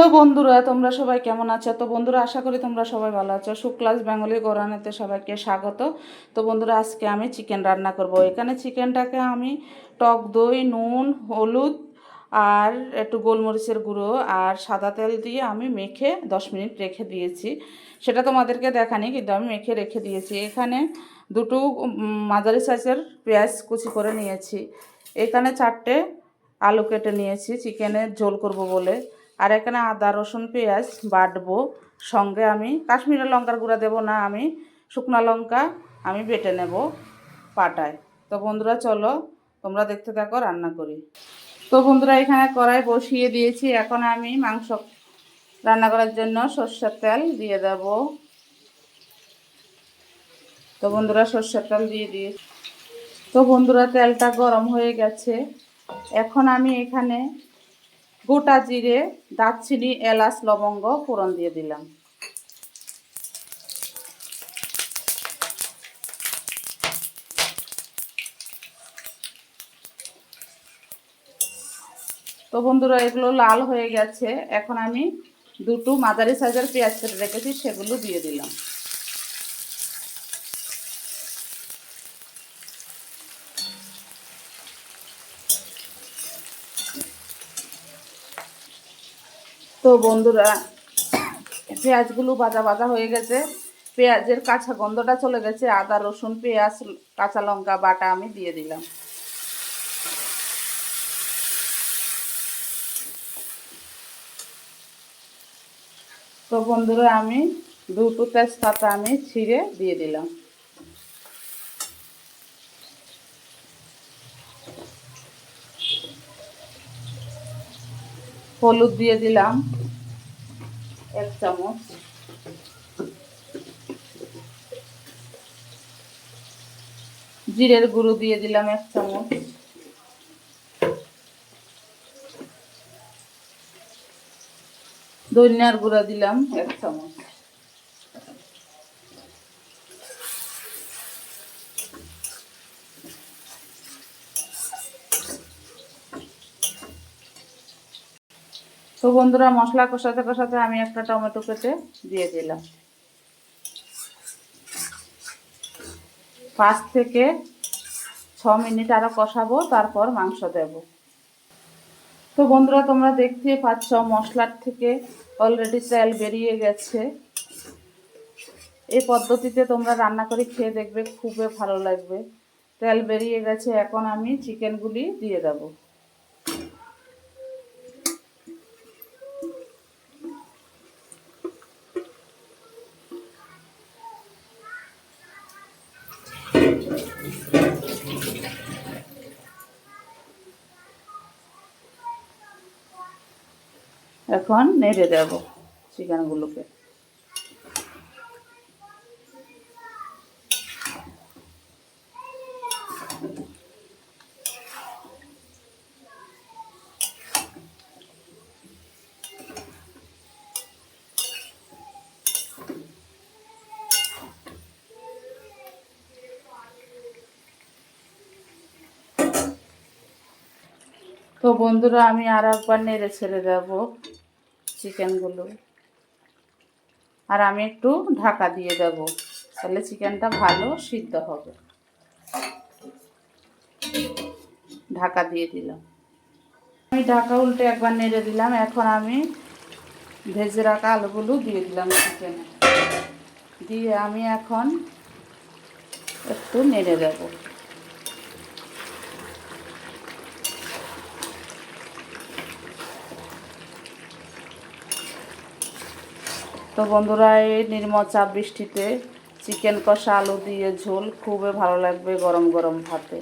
Hello বন্ধুরা, তোমরা সবাই কেমন আছো? তো বন্ধুরা, আশা করি তোমরা সবাই ভালো আছো। শুক্লাস বেঙ্গলি গোরানেতে সবাইকে স্বাগত। তো বন্ধুরা, আজকে আমি চিকেন রান্না করব। এখানে চিকেনটাকে আমি টক দই, নুন, হলুদ আর একটু গোলমরিচের গুঁড়ো আর সাদা তেল দিয়ে আমি মেখে দশ মিনিট রেখে দিয়েছি। সেটা তোমাদেরকে দেখানি, কিন্তু আমি মেখে রেখে দিয়েছি। এখানে দুটো মাঝারি সাইজের পেঁয়াজ কুচি করে নিয়েছি। এখানে চারটে আলু কেটে নিয়েছি। চিকেনের ঝোল করব বলে। আর এখানে আদা, রসুন, পেঁয়াজ বাটবো। সঙ্গে আমি কাশ্মীরের লঙ্কার গুঁড়া দেবো না, আমি শুকনা লঙ্কা আমি বেটে নেব পাটায়। তো বন্ধুরা, চলো তোমরা দেখতে থাকো, রান্না করি। তো বন্ধুরা, এখানে কড়াই বসিয়ে দিয়েছি। এখন আমি মাংস রান্না করার জন্য সর্ষের তেল দিয়ে দেব। তো বন্ধুরা, সর্ষের তেল দিয়ে দিয়ে তো বন্ধুরা, তেলটা গরম হয়ে গেছে। এখন আমি এখানে গোটা জিরে, দারচিনি, এলাচ, লবঙ্গ ফোড়ন দিয়ে দিলাম। তো বন্ধুরা, এগুলো লাল হয়ে গেছে। এখন আমি দুটো মাঝারি সাইজের পেঁয়াজ কেটে রেখেছি, সেগুলো দিয়ে দিলাম। তো বন্ধুরা, পেঁয়াজগুলো ভাজা ভাজা হয়ে গেছে। পেঁয়াজের কাঁচা গন্ধটা চলে গেছে। আদা, রসুন, পেঁয়াজ, কাঁচা লঙ্কা, বাটা আমি দিয়ে দিলাম। তো বন্ধুরা, আমি দুটো তেজপাতা আমি ছিঁড়ে দিয়ে দিলাম। হলুদ দিয়ে দিলাম, এক চামচ। জিরের গুঁড়ো দিয়ে দিলাম এক চামচ। ধনিয়ার গুঁড়া দিলাম এক চামচ। তো বন্ধুরা, মশলা কষাতে কষাতে আমি একটা টমেটো কেটে দিয়ে দিলাম। পাঁচ থেকে ছ মিনিট আরও কষাবো, তারপর মাংস দেব। তো বন্ধুরা, তোমরা দেখতে পাচ্ছ, মশলার থেকে অলরেডি তেল বেরিয়ে গেছে। এই পদ্ধতিতে তোমরা রান্না করে খেয়ে দেখবে, খুবই ভালো লাগবে। তেল বেরিয়ে গেছে, এখন আমি চিকেনগুলি দিয়ে দেবো। এখন নেড়ে দেব চিকেনগুলোকে। তো বন্ধুরা, আমি আর একবার নেড়ে ছেড়ে দেব চিকেনগুলো। আর আমি একটু ঢাকা দিয়ে দেব, তাহলে চিকেনটা ভালো সিদ্ধ হবে। ঢাকা দিয়ে দিলাম। আমি ঢাকা উল্টে একবার নেড়ে দিলাম, এখন আমি ভেজে রাখা আলুগুলো দিয়ে দিলাম চিকেনে। দিয়ে আমি এখন একটু নেড়ে দেবো। তো বন্ধুরা, এই নির্মল চাপ বৃষ্টিতে চিকেন কষা, আলু দিয়ে ঝোল খুবই ভালো লাগবে গরম গরম ভাতে।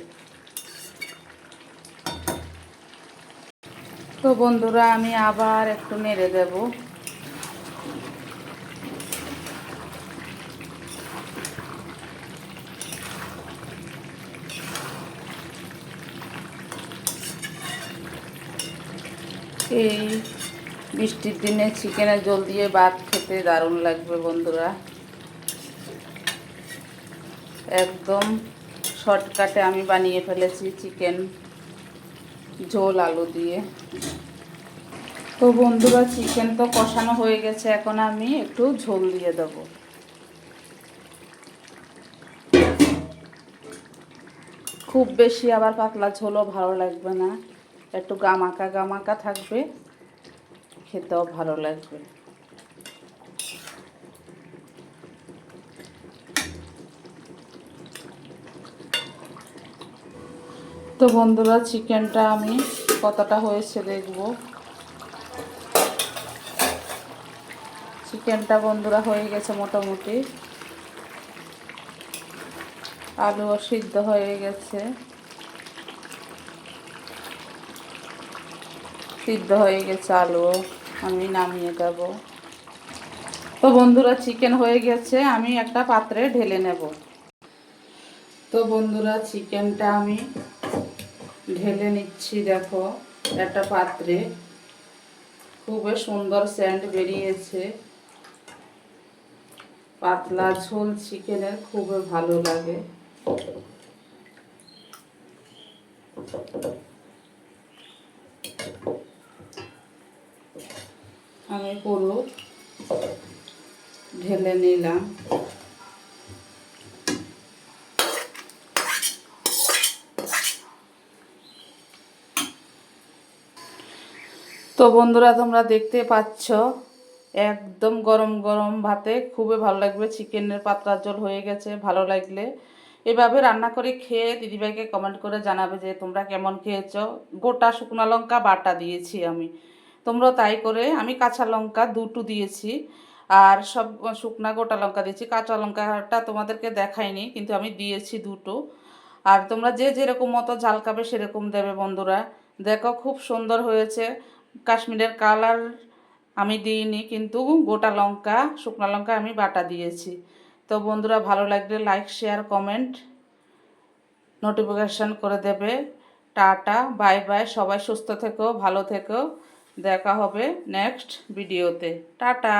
তো বন্ধুরা, আমি আবার একটু নেড়ে দেব। এই বৃষ্টির দিনে চিকেনের জল দিয়ে ভাত খেতে দারুণ লাগবে বন্ধুরা। একদম শর্টকাটে আমি বানিয়ে ফেলেছি চিকেন ঝোল আলু দিয়ে। তো বন্ধুরা, চিকেন তো কষানো হয়ে গেছে, এখন আমি একটু ঝোল দিয়ে দেব। খুব বেশি আবার পাতলা ঝোলও ভালো লাগবে না। একটু গামাকা গামাকা থাকবে, খেতেও ভালো লাগবে। তো বন্ধুরা, চিকেনটা আমি কতটা হয়েছে দেখব। চিকেনটা বন্ধুরা হয়ে গেছে মোটামুটি। আলুও সিদ্ধ হয়ে গেছে। সিদ্ধ হয়ে গেছে আলু, আমি নামিয়ে দেব। তো বন্ধুরা, চিকেন হয়ে গেছে, আমি একটা পাত্রে ঢেলে নেব। তো বন্ধুরা, চিকেনটা আমি ঢেলে নিচ্ছি, দেখো, একটা পাত্রে। খুবই সুন্দর স্যান্ড বেরিয়েছে। পাতলা ঝোল চিকেনের, খুবই ভালো লাগে। আমি পুরো ঢেলে নিলাম। তো বন্ধুরা, তোমরা দেখতে পাচ্ছ, একদম গরম গরম ভাতে খুবই ভালো লাগবে। চিকেনের পাতলা জল হয়ে গেছে, ভালো লাগলে। এভাবে রান্না করে খেয়ে দিদিভাইকে কমেন্ট করে জানাবে যে, তোমরা কেমন খেয়েছো? গোটা শুকনো লঙ্কা বাটা দিয়েছি আমি। তোমরা তাই করে, আমি কাঁচা লঙ্কা দুটো দিয়েছি, আর সব শুকনা গোটা লঙ্কা দিয়েছি। কাঁচা লঙ্কাটা তোমাদেরকে দেখাইনি, কিন্তু আমি দিয়েছি দুটো। আর তোমরা যে যেরকম মতো ঝাল খাবে সেরকম দেবে বন্ধুরা। দেখো, খুব সুন্দর হয়েছে। কাশ্মীরের কালার আমি দিইনি, কিন্তু গোটা লঙ্কা, শুকনো লঙ্কা আমি বাটা দিয়েছি। তো বন্ধুরা, ভালো লাগলে লাইক শেয়ার কমেন্ট নোটিফিকেশান করে দেবে। টাটা বাই বাই সবাই সুস্থ থেকো, ভালো থেকো। দেখা হবে নেক্সট ভিডিওতে টাটা!